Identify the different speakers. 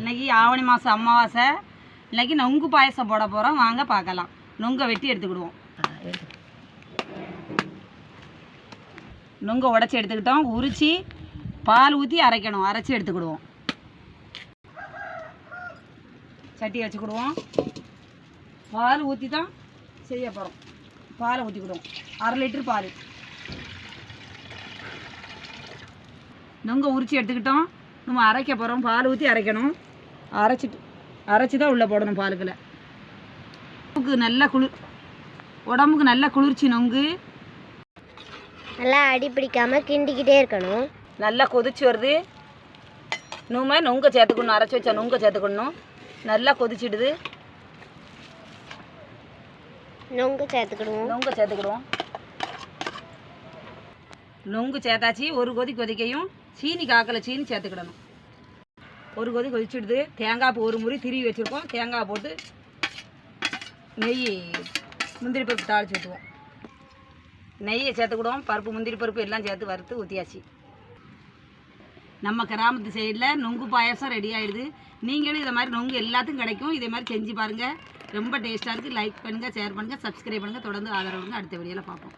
Speaker 1: இன்றைக்கி ஆவணி மாதம் அமாவாசை. இன்னைக்கு நொங்கு பாயசம் போட போகிறோம் வாங்க பார்க்கலாம். நொங்கை வெட்டி எடுத்துக்கிடுவோம். நொங்கை உடச்சி எடுத்துக்கிட்டோம். உரித்து பால் ஊற்றி அரைக்கணும். அரைச்சி எடுத்துக்கிடுவோம். சட்டி வச்சுக்கிடுவோம். பால் ஊற்றி தான் செய்ய போகிறோம் பாலை ஊற்றிக்கிடுவோம் அரை லிட்டர் பால். நொங்கை உரித்து எடுத்துக்கிட்டோம். நம்ம அரைக்க போகிறோம் பால் ஊற்றி அரைக்கணும். அரைச்சிட்டு அரைச்சி தான் உள்ளே போடணும் பாலுக்குள்ள உடம்புக்கு நல்ல குளிர் உடம்புக்கு நல்ல குளிர்ச்சி நொங்கு.
Speaker 2: நல்லா அடி பிடிக்காம கிண்டிக்கிட்டே இருக்கணும்.
Speaker 1: நல்லா கொதிச்சு வருது. நுமை நொங்க சேர்த்துக்கணும் அரைச்சி வச்ச நொங்க சேர்த்துக்கணும். நல்லா கொதிச்சிடுது.
Speaker 2: நொங்கு சேர்த்துக்கிடுவோம்.
Speaker 1: நொங்க சேர்த்துக்கிடுவோம். நொங்கு சேர்த்தாச்சு ஒரு கொதி கொதிக்கையும் சீனி காக்கல சீனி சேர்த்துக்கிடணும். ஒரு கொதி கொதிச்சுடுது. தேங்காய் பூ ஒரு முறி திருவி வச்சுருக்கோம். தேங்காய் போட்டு நெய் முந்திரி பருப்பு தாளிச்சு ஊற்றுவோம் நெய்யை சேர்த்துக்கிடுவோம். பருப்பு முந்திரி பருப்பு எல்லாம் சேர்த்து வறுத்து ஊற்றியாச்சு நம்ம கிராமத்து சைடில் நொங்கு பாயாசம் ரெடி ஆகிடுது நீங்களும் இதை மாதிரி நொங்கு எல்லாத்துக்கும் கிடைக்கும். இதே மாதிரி செஞ்சு பாருங்கள் ரொம்ப டேஸ்ட்டாக இருக்குது லைக் பண்ணுங்கள் ஷேர் பண்ணுங்கள் சப்ஸ்கிரைப் பண்ணுங்கள் தொடர்ந்து ஆதரவு அடுத்த வீடியோவில் பார்ப்போம்.